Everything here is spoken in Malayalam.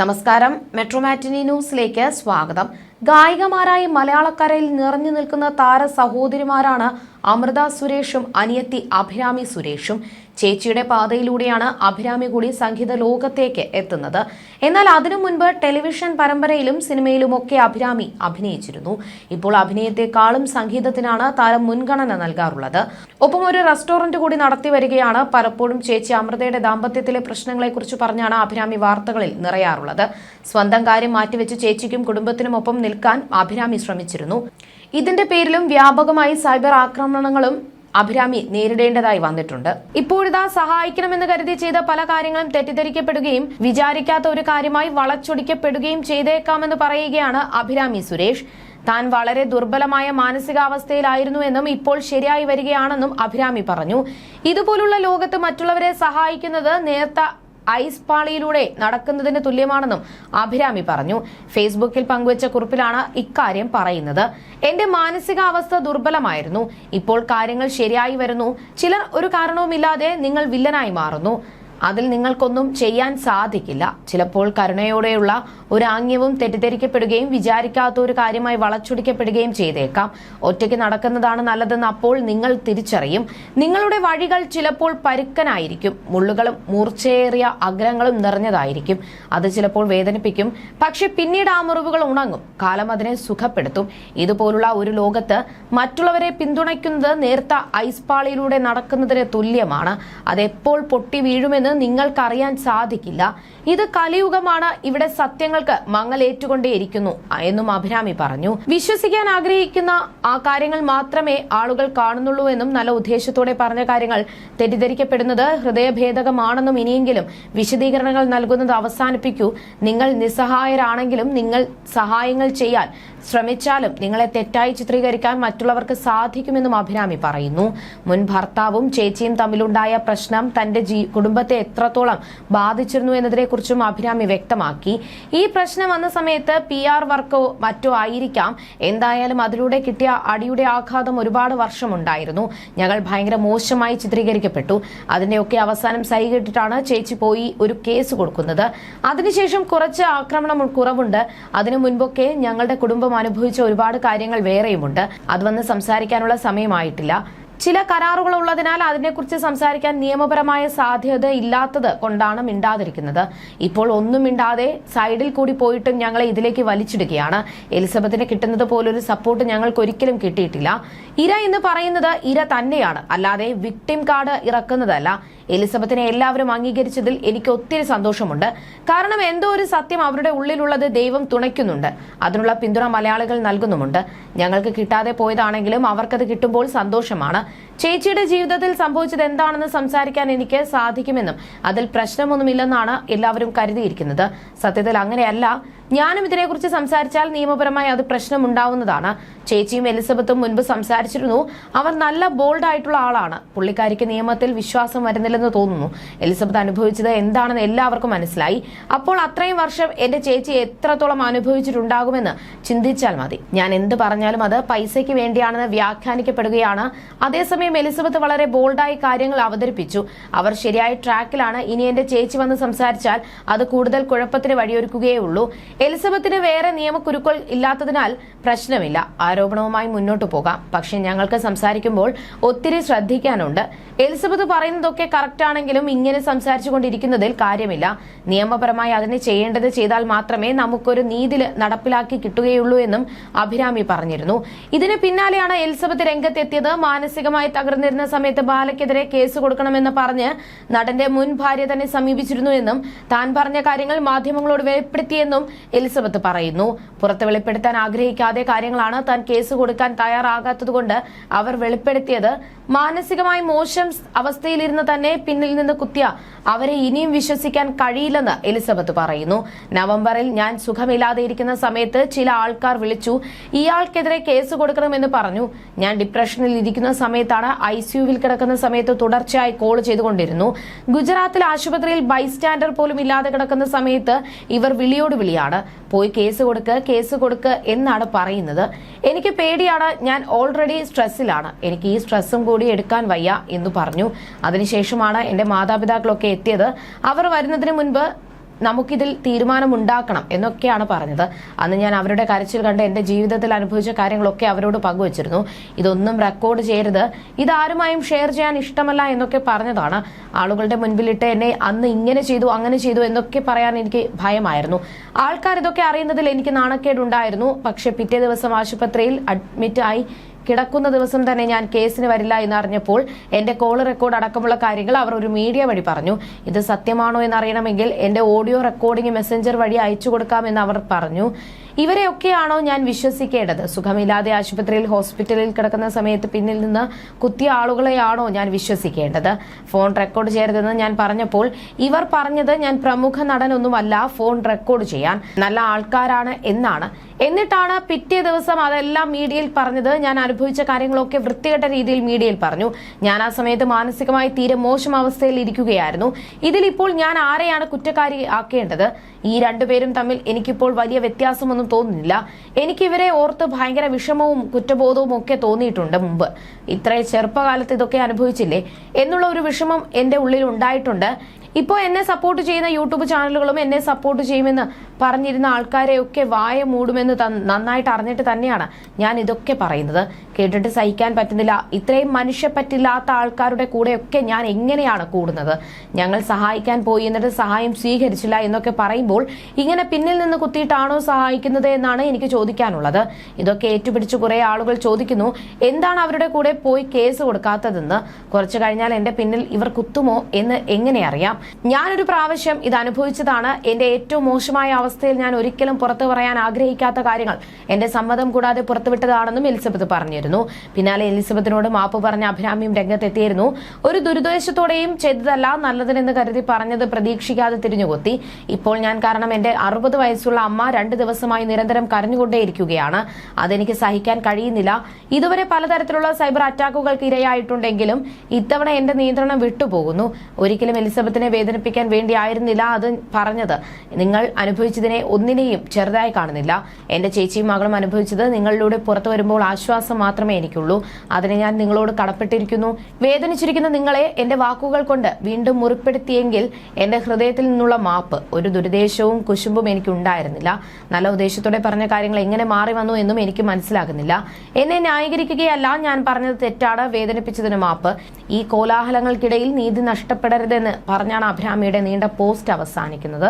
നമസ്കാരം. മെട്രോമാറ്റിനി ന്യൂസിലേക്ക് സ്വാഗതം. ഗായികമാരായി മലയാളക്കരയിൽ നിറഞ്ഞു നിൽക്കുന്ന താര സഹോദരിമാരാണ് അമൃത സുരേഷും അനിയത്തി അഭിരാമി സുരേഷും. ചേച്ചിയുടെ പാതയിലൂടെയാണ് അഭിരാമി കൂടി സംഗീത ലോകത്തേക്ക് എത്തുന്നത്. എന്നാൽ അതിനു മുൻപ് ടെലിവിഷൻ പരമ്പരയിലും സിനിമയിലുമൊക്കെ അഭിരാമി അഭിനയിച്ചിരുന്നു. ഇപ്പോൾ അഭിനയത്തെക്കാളും സംഗീതത്തിനാണ് താരം മുൻഗണന നൽകാറുള്ളത്. ഒപ്പം ഒരു റെസ്റ്റോറന്റ് കൂടി നടത്തി വരികയാണ് പലപ്പോഴും ചേച്ചി അമൃതയുടെ ദാമ്പത്യത്തിലെ പ്രശ്നങ്ങളെക്കുറിച്ച് പറഞ്ഞാണ് അഭിരാമി വാർത്തകളിൽ നിറയാറുള്ളത്. സ്വന്തം കാര്യം മാറ്റിവെച്ച് ചേച്ചിക്കും കുടുംബത്തിനുമൊപ്പം നിൽക്കാൻ അഭിരാമി ശ്രമിച്ചിരുന്നു. ഇതിന്റെ പേരിലും വ്യാപകമായി സൈബർ ആക്രമണങ്ങളും അഭിരാമി നേരിടേണ്ടതായി വന്നിട്ടുണ്ട്. ഇപ്പോഴിതാ സഹായിക്കണമെന്ന് കരുതി ചെയ്ത പല കാര്യങ്ങളും തെറ്റിദ്ധരിക്കപ്പെടുകയും വിചാരിക്കാത്ത ഒരു കാര്യമായി വളച്ചൊടിക്കപ്പെടുകയും ചെയ്തേക്കാമെന്ന് പറയുകയാണ് അഭിരാമി സുരേഷ്. താൻ വളരെ ദുർബലമായ മാനസികാവസ്ഥയിലായിരുന്നു എന്നും ഇപ്പോൾ ശരിയായി വരികയാണെന്നും അഭിരാമി പറഞ്ഞു. ഇതുപോലുള്ള ലോകത്ത് മറ്റുള്ളവരെ സഹായിക്കുന്നത് നേർത്ത ഐസ് പാളിയിലൂടെ നടക്കുന്നതിന് തുല്യമാണെന്നും അഭിരാമി പറഞ്ഞു. ഫേസ്ബുക്കിൽ പങ്കുവച്ച കുറിപ്പിലാണ് ഇക്കാര്യം പറയുന്നത്. എന്റെ മാനസികാവസ്ഥ ദുർബലമായിരുന്നു. ഇപ്പോൾ കാര്യങ്ങൾ ശരിയായി വരുന്നു. ചിലർ ഒരു കാരണവുമില്ലാതെ നിങ്ങൾ വില്ലനായി മാറുന്നു. അതിൽ നിങ്ങൾക്കൊന്നും ചെയ്യാൻ സാധിക്കില്ല. ചിലപ്പോൾ കരുണയോടെയുള്ള ഒരു ആംഗ്യവും തെറ്റിദ്ധരിക്കപ്പെടുകയും വിചാരിക്കാത്ത ഒരു കാര്യമായി വളച്ചൊടിക്കപ്പെടുകയും ചെയ്തേക്കാം. ഒറ്റയ്ക്ക് നടക്കുന്നതാണ് നല്ലതെന്ന് അപ്പോൾ നിങ്ങൾ തിരിച്ചറിയും. നിങ്ങളുടെ വഴികൾ ചിലപ്പോൾ പരുക്കനായിരിക്കും. മുള്ളുകളും മൂർച്ചയേറിയ അഗ്രങ്ങളും നിറഞ്ഞതായിരിക്കും. അത് ചിലപ്പോൾ വേദനിപ്പിക്കും. പക്ഷെ പിന്നീട് ആ മുറിവുകൾ ഉണങ്ങും. കാലം അതിനെ സുഖപ്പെടുത്തും. ഇതുപോലുള്ള ഒരു ലോകത്ത് മറ്റുള്ളവരെ പിന്തുണയ്ക്കുന്നത് നേർത്ത ഐസ് പാളിയിലൂടെ നടക്കുന്നതിന് തുല്യമാണ്. അതെപ്പോൾ പൊട്ടി വീഴുമെന്ന് നിങ്ങൾക്കറിയാൻ സാധിക്കില്ല. ഇത് കലിയുഗമാണ്. ഇവിടെ സത്യങ്ങൾക്ക് മങ്ങലേറ്റുകൊണ്ടേയിരിക്കുന്നു എന്നും അഭിരാമി പറഞ്ഞു. വിശ്വസിക്കാൻ ആഗ്രഹിക്കുന്ന ആ കാര്യങ്ങൾ മാത്രമേ ആളുകൾ കാണുന്നുള്ളൂ എന്നും നല്ല ഉദ്ദേശത്തോടെ പറഞ്ഞ കാര്യങ്ങൾ തെറ്റിദ്ധരിക്കപ്പെടുന്നത് ഹൃദയഭേദകമാണെന്നും ഇനിയെങ്കിലും വിശദീകരണങ്ങൾ നൽകുന്നത് അവസാനിപ്പിക്കൂ. നിങ്ങൾ നിസ്സഹായരാണെങ്കിലും നിങ്ങൾ സഹായങ്ങൾ ചെയ്യാൻ ശ്രമിച്ചാലും നിങ്ങളെ തെറ്റായി ചിത്രീകരിക്കാൻ മറ്റുള്ളവർക്ക് സാധിക്കുമെന്നും അഭിരാമി പറയുന്നു. മുൻ ഭർത്താവും ചേച്ചിയും തമ്മിലുണ്ടായ പ്രശ്നം തന്റെ ജീ കുടുംബത്തെ എത്രത്തോളം ബാധിച്ചിരുന്നു എന്നതിനെക്കുറിച്ചും അഭിരാമി വ്യക്തമാക്കി. ഈ പ്രശ്നം വന്ന സമയത്ത് പി ആർ വർക്കോ മറ്റോ ആയിരിക്കാം. എന്തായാലും അതിലൂടെ കിട്ടിയ അടിയുടെ ആഘാതം ഒരുപാട് വർഷമുണ്ടായിരുന്നു. ഞങ്ങൾ ഭയങ്കര മോശമായി ചിത്രീകരിക്കപ്പെട്ടു. അതിന്റെയൊക്കെ അവസാനം സൈകിട്ടിട്ടാണ് ചേച്ചി പോയി ഒരു കേസ് കൊടുക്കുന്നത്. അതിനുശേഷം കുറച്ച് ആക്രമണം കുറവുണ്ട്. അതിനു മുൻപൊക്കെ ഞങ്ങളുടെ കുടുംബം അനുഭവിച്ച ഒരുപാട് കാര്യങ്ങൾ വേറെയുമുണ്ട്. അത് വന്ന് സംസാരിക്കാനുള്ള സമയമായിട്ടില്ല. ചില കരാറുകൾ ഉള്ളതിനാൽ അതിനെക്കുറിച്ച് സംസാരിക്കാൻ നിയമപരമായ സാധ്യത ഇല്ലാത്തത് കൊണ്ടാണ് മിണ്ടാതിരിക്കുന്നത്. ഇപ്പോൾ ഒന്നും മിണ്ടാതെ സൈഡിൽ കൂടി പോയിട്ടും ഞങ്ങളെ ഇതിലേക്ക് വലിച്ചിടുകയാണ്. എലിസബത്തിന് കിട്ടുന്നത് പോലൊരു സപ്പോർട്ട് ഞങ്ങൾക്ക് ഒരിക്കലും കിട്ടിയിട്ടില്ല. ഇര എന്ന് പറയുന്നത് ഇര തന്നെയാണ്. അല്ലാതെ വിക്ടിം കാർഡ് ഇറക്കുന്നതല്ല. എലിസബത്തിനെ എല്ലാവരും അംഗീകരിച്ചതിൽ എനിക്ക് ഒത്തിരി സന്തോഷമുണ്ട്. കാരണം എന്തോ ഒരു സത്യം അവരുടെ ഉള്ളിലുള്ളത് ദൈവം തുണയ്ക്കുന്നുണ്ട്. അതിനുള്ള പിന്തുണ മലയാളികൾ നൽകുന്നുമുണ്ട്. ഞങ്ങൾക്ക് കിട്ടാതെ പോയതാണെങ്കിലും അവർക്കത് കിട്ടുമ്പോൾ സന്തോഷമാണ്. ചേച്ചിയുടെ ജീവിതത്തിൽ സംഭവിച്ചത് എന്താണെന്ന് സംസാരിക്കാൻ എനിക്ക് സാധിക്കുമെന്നും അതിൽ പ്രശ്നമൊന്നുമില്ലെന്നാണ് എല്ലാവരും കരുതിയിരിക്കുന്നത്. സത്യത്തിൽ അങ്ങനെയല്ല. ഞാനും ഇതിനെക്കുറിച്ച് സംസാരിച്ചാൽ നിയമപരമായി അത് പ്രശ്നമുണ്ടാവുന്നതാണ്. ചേച്ചിയും എലിസബത്തും മുൻപ് സംസാരിച്ചിരുന്നു. അവർ നല്ല ബോൾഡ് ആയിട്ടുള്ള ആളാണ്. പുള്ളിക്കാരിക്ക് നിയമത്തിൽ വിശ്വാസം വരുന്നില്ലെന്ന് തോന്നുന്നു. എലിസബത്ത് അനുഭവിച്ചത് എന്താണെന്ന് എല്ലാവർക്കും മനസ്സിലായി. അപ്പോൾ അത്രയും വർഷം എന്റെ ചേച്ചി എത്രത്തോളം അനുഭവിച്ചിട്ടുണ്ടാകുമെന്ന് ചിന്തിച്ചാൽ മതി. ഞാൻ എന്ത് പറഞ്ഞാലും അത് പൈസയ്ക്ക് വേണ്ടിയാണെന്ന് വ്യാഖ്യാനിക്കപ്പെടുകയാണ്. അതേസമയം എലിസബത്ത് വളരെ ബോൾഡായി കാര്യങ്ങൾ അവതരിപ്പിച്ചു. അവർ ശരിയായ ട്രാക്കിലാണ് ഇനി എന്റെ ചേച്ചി വന്ന് സംസാരിച്ചാൽ അത് കൂടുതൽ കുഴപ്പത്തിന് വഴിയൊരുക്കുകയേ ഉള്ളൂ. എലിസബത്തിന് വേറെ നിയമക്കുരുക്കൾ ഇല്ലാത്തതിനാൽ പ്രശ്നമില്ല. ആരോപണവുമായി മുന്നോട്ട് പോകാം. പക്ഷെ ഞങ്ങൾക്ക് സംസാരിക്കുമ്പോൾ ഒത്തിരി ശ്രദ്ധിക്കാനുണ്ട്. എലിസബത്ത് പറയുന്നതൊക്കെ കറക്റ്റാണെങ്കിലും ഇങ്ങനെ സംസാരിച്ചു കൊണ്ടിരിക്കുന്നതിൽ കാര്യമില്ല. നിയമപരമായി അതിന് ചെയ്യേണ്ടത് ചെയ്താൽ മാത്രമേ നമുക്കൊരു നീതി നടപ്പിലാക്കി കിട്ടുകയുള്ളൂ എന്നും അഭിരാമി പറഞ്ഞിരുന്നു. ഇതിന് പിന്നാലെയാണ് എലിസബത്ത് രംഗത്തെത്തിയത്. മാനസികമായി തകർന്നിരുന്ന സമയത്ത് ബാലയ്ക്കെതിരെ കേസ് കൊടുക്കണമെന്ന് പറഞ്ഞ് നടന്റെ മുൻ ഭാര്യ തന്നെ സമീപിച്ചിരുന്നു എന്നും താൻ പറഞ്ഞ കാര്യങ്ങൾ മാധ്യമങ്ങളോട് വെളിപ്പെടുത്തിയെന്നും എലിസബത്ത് പറയുന്നു. പുറത്ത് വെളിപ്പെടുത്താൻ ആഗ്രഹിക്കാതെ കാര്യങ്ങളാണ് താൻ കേസ് കൊടുക്കാൻ തയ്യാറാകാത്തതുകൊണ്ട് അവർ വെളിപ്പെടുത്തിയത്. മാനസികമായി മോശം അവസ്ഥയിലിരുന്ന് തന്നെ പിന്നിൽ നിന്ന് കുത്തിയ അവരെ ഇനിയും വിശ്വസിക്കാൻ കഴിയില്ലെന്ന് എലിസബത്ത് പറയുന്നു. നവംബറിൽ ഞാൻ സുഖമില്ലാതെ ഇരിക്കുന്ന സമയത്ത് ചില ആൾക്കാർ വിളിച്ചു ഇയാൾക്കെതിരെ കേസ് കൊടുക്കണമെന്ന് പറഞ്ഞു. ഞാൻ ഡിപ്രഷനിൽ ഇരിക്കുന്ന സമയത്താണ് ഐ സിയുവിൽ കിടക്കുന്ന സമയത്ത് തുടർച്ചയായി കോൾ ചെയ്തുകൊണ്ടിരുന്നു. ഗുജറാത്തിൽ ആശുപത്രിയിൽ ബൈസ്റ്റാൻഡർ പോലും ഇല്ലാതെ കിടക്കുന്ന സമയത്ത് ഇവർ വിളിയോട് വിളിയാണ്. പോയി കേസ് കൊടുക്ക് കേസ് കൊടുക്ക് എന്നാണ് പറയുന്നത്. എനിക്ക് പേടിയാണ് ഞാൻ ഓൾറെഡി സ്ട്രെസ്സിലാണ്. എനിക്ക് ഈ സ്ട്രെസ്സും കൂടി എടുക്കാൻ വയ്യ എന്ന് പറഞ്ഞു. അതിനുശേഷമാണ് എന്റെ മാതാപിതാക്കളൊക്കെ എത്തിയത്. അവർ വരുന്നതിന് മുൻപ് നമുക്കിതിൽ തീരുമാനമുണ്ടാക്കണം എന്നൊക്കെയാണ് പറഞ്ഞത്. അന്ന് ഞാൻ അവരുടെ കരച്ചിൽ കണ്ട് എന്റെ ജീവിതത്തിൽ അനുഭവിച്ച കാര്യങ്ങളൊക്കെ അവരോട് പങ്കുവച്ചിരുന്നു. ഇതൊന്നും റെക്കോർഡ് ചെയ്യരുത്. ഇതാരുമായും ഷെയർ ചെയ്യാൻ ഇഷ്ടമല്ല എന്നൊക്കെ പറഞ്ഞതാണ്. ആളുകളുടെ മുൻപിലിട്ട് എന്നെ അന്ന് ഇങ്ങനെ ചെയ്തു അങ്ങനെ ചെയ്തു എന്നൊക്കെ പറയാൻ എനിക്ക് ഭയമായിരുന്നു. ആൾക്കാർ ഇതൊക്കെ അറിയുന്നതിൽ എനിക്ക് നാണക്കേടുണ്ടായിരുന്നു. പക്ഷെ പിറ്റേ ദിവസം ആശുപത്രിയിൽ അഡ്മിറ്റ് ആയി കിടക്കുന്ന ദിവസം തന്നെ ഞാൻ കേസിന് വരില്ല എന്ന് അറിഞ്ഞപ്പോൾ എന്റെ കോൾ റെക്കോർഡ് അടക്കമുള്ള കാര്യങ്ങൾ അവർ ഒരു മീഡിയ വഴി പറഞ്ഞു. ഇത് സത്യമാണോ എന്ന് അറിയണമെങ്കിൽ എന്റെ ഓഡിയോ റെക്കോർഡിംഗ് മെസ്സഞ്ചർ വഴി അയച്ചു കൊടുക്കാമെന്ന് അവർ പറഞ്ഞു. ഇവരെയൊക്കെയാണോ ഞാൻ വിശ്വസിക്കേണ്ടത്? സുഖമില്ലാതെ ആശുപത്രിയിൽ ഹോസ്പിറ്റലിൽ കിടക്കുന്ന സമയത്ത് പിന്നിൽ നിന്ന് കുത്തിയ ആളുകളെയാണോ ഞാൻ വിശ്വസിക്കേണ്ടത്? ഫോൺ റെക്കോർഡ് ചെയ്യരുതെന്ന് ഞാൻ പറഞ്ഞപ്പോൾ ഇവർ പറഞ്ഞത് ഞാൻ പ്രമുഖ നടനൊന്നുമല്ല ഫോൺ റെക്കോർഡ് ചെയ്യാൻ. നല്ല ആൾക്കാരാണ് എന്നാണ്. എന്നിട്ടാണ് പിറ്റേ ദിവസം അതെല്ലാം മീഡിയയിൽ പറഞ്ഞത്. ഞാൻ അനുഭവിച്ച കാര്യങ്ങളൊക്കെ വൃത്തികെട്ട രീതിയിൽ മീഡിയയിൽ പറഞ്ഞു. ഞാൻ ആ സമയത്ത് മാനസികമായി തീരെ മോശം അവസ്ഥയിൽ ഇരിക്കുകയായിരുന്നു. ഇതിലിപ്പോൾ ഞാൻ ആരെയാണ് കുറ്റക്കാരി ആക്കേണ്ടത്? ഈ രണ്ടുപേരും തമ്മിൽ എനിക്കിപ്പോൾ വലിയ വ്യത്യാസമൊന്നും തോന്നുന്നില്ല. എനിക്കിവരെ ഓർത്ത് ഭയങ്കര വിഷമവും കുറ്റബോധവും ഒക്കെ തോന്നിയിട്ടുണ്ട് മുമ്പ്. ഇത്ര ചെറുപ്പകാലത്ത് ഇതൊക്കെ അനുഭവിച്ചില്ലേ? എന്നുള്ള ഒരു വിഷമം എന്റെ ഉള്ളിൽ ഉണ്ടായിട്ടുണ്ട്. ഇപ്പോൾ എന്നെ സപ്പോർട്ട് ചെയ്യുന്ന യൂട്യൂബ് ചാനലുകളും എന്നെ സപ്പോർട്ട് ചെയ്യുമെന്ന് പറഞ്ഞിരുന്ന ആൾക്കാരെയൊക്കെ വായ മൂടുമെന്ന് നന്നായിട്ട് അറിഞ്ഞിട്ട് തന്നെയാണ് ഞാൻ ഇതൊക്കെ പറയുന്നത്. കേട്ടിട്ട് സഹിക്കാൻ പറ്റുന്നില്ല. ഇത്രയും മനുഷ്യപ്പറ്റില്ലാത്ത ആൾക്കാരുടെ കൂടെയൊക്കെ ഞാൻ എങ്ങനെയാണ് കൂടുന്നത്? ഞങ്ങൾ സഹായിക്കാൻ പോയി എന്നിട്ട് സഹായം സ്വീകരിച്ചില്ല എന്നൊക്കെ പറയുമ്പോൾ ഇങ്ങനെ പിന്നിൽ നിന്ന് കുത്തിയിട്ടാണോ സഹായിക്കുന്നത് എന്നാണ് എനിക്ക് ചോദിക്കാനുള്ളത്. ഇതൊക്കെ ഏറ്റുപിടിച്ച് കുറെ ആളുകൾ ചോദിക്കുന്നു എന്താണ് അവരുടെ കൂടെ പോയി കേസ് കൊടുക്കാത്തതെന്ന്? കുറച്ചു കഴിഞ്ഞാൽ എന്റെ പിന്നിൽ ഇവർ കുത്തുമോ എന്ന് എങ്ങനെ അറിയാം? ഞാനൊരു പ്രാവശ്യം ഇത് അനുഭവിച്ചതാണ്. എന്റെ ഏറ്റവും മോശമായ അവസ്ഥയിൽ ഞാൻ ഒരിക്കലും പുറത്തു പറയാൻ ആഗ്രഹിക്കാത്ത കാര്യങ്ങൾ. എന്റെ സമ്മതം കൂടാതെ പുറത്തുവിട്ടതാണെന്നും എലിസബത്ത് പറഞ്ഞിരുന്നു. പിന്നാലെ എലിസബത്തിനോട് മാപ്പ് പറഞ്ഞ അഭിരാമിയും രംഗത്തെത്തിയിരുന്നു. ഒരു ദുരുദ്ദേശത്തോടെയും ചെയ്തതല്ല നല്ലതിനെന്ന് കരുതി പറഞ്ഞത് പ്രതീക്ഷിക്കാതെ തിരിഞ്ഞുകൊത്തി. ഇപ്പോൾ ഞാൻ കാരണം എന്റെ അറുപത് വയസ്സുള്ള അമ്മ രണ്ട് ദിവസമായി നിരന്തരം കരഞ്ഞുകൊണ്ടേയിരിക്കുകയാണ്. അതെനിക്ക് സഹിക്കാൻ കഴിയുന്നില്ല. ഇതുവരെ പലതരത്തിലുള്ള സൈബർ അറ്റാക്കുകൾക്ക് ഇരയായിട്ടുണ്ടെങ്കിലും ഇത്തവണ എന്റെ നിയന്ത്രണം വിട്ടുപോകുന്നു. ഒരിക്കലും എലിസബത്തിനെ വേദനിപ്പിക്കാൻ വേണ്ടിയായിരുന്നില്ല അത് പറഞ്ഞത്. നിങ്ങൾ അനുഭവിച്ചതിനെ ഒന്നിനെയും ചെറുതായി കാണുന്നില്ല. എന്റെ ചേച്ചിയും മകളും അനുഭവിച്ചത് നിങ്ങളിലൂടെ പുറത്തു വരുമ്പോൾ ആശ്വാസം മാത്രമേ എനിക്കുള്ളൂ. അതിനെ ഞാൻ നിങ്ങളോട് കടപ്പെട്ടിരിക്കുന്നു. വേദനിച്ചിരിക്കുന്ന നിങ്ങളെ എന്റെ വാക്കുകൾ കൊണ്ട് വീണ്ടും മുറിപ്പെടുത്തിയെങ്കിൽ എന്റെ ഹൃദയത്തിൽ നിന്നുള്ള മാപ്പ് ഒരു ദുരുദ്ദേശവും കുശുമ്പും എനിക്ക് ഉണ്ടായിരുന്നില്ല നല്ല ഉദ്ദേശത്തോടെ പറഞ്ഞ കാര്യങ്ങൾ എങ്ങനെ മാറി വന്നു എന്നും എനിക്ക് മനസ്സിലാകുന്നില്ല. എന്നെ ന്യായീകരിക്കുകയല്ല ഞാൻ പറഞ്ഞത് തെറ്റാണ്. വേദനിപ്പിച്ചതിന് മാപ്പ്. ഈ കോലാഹലങ്ങൾക്കിടയിൽ നീതി നഷ്ടപ്പെടരുതെന്ന് പറഞ്ഞാണ് അഭിരാമിയുടെ നീണ്ട പോസ്റ്റ് അവസാനിക്കുന്നത്.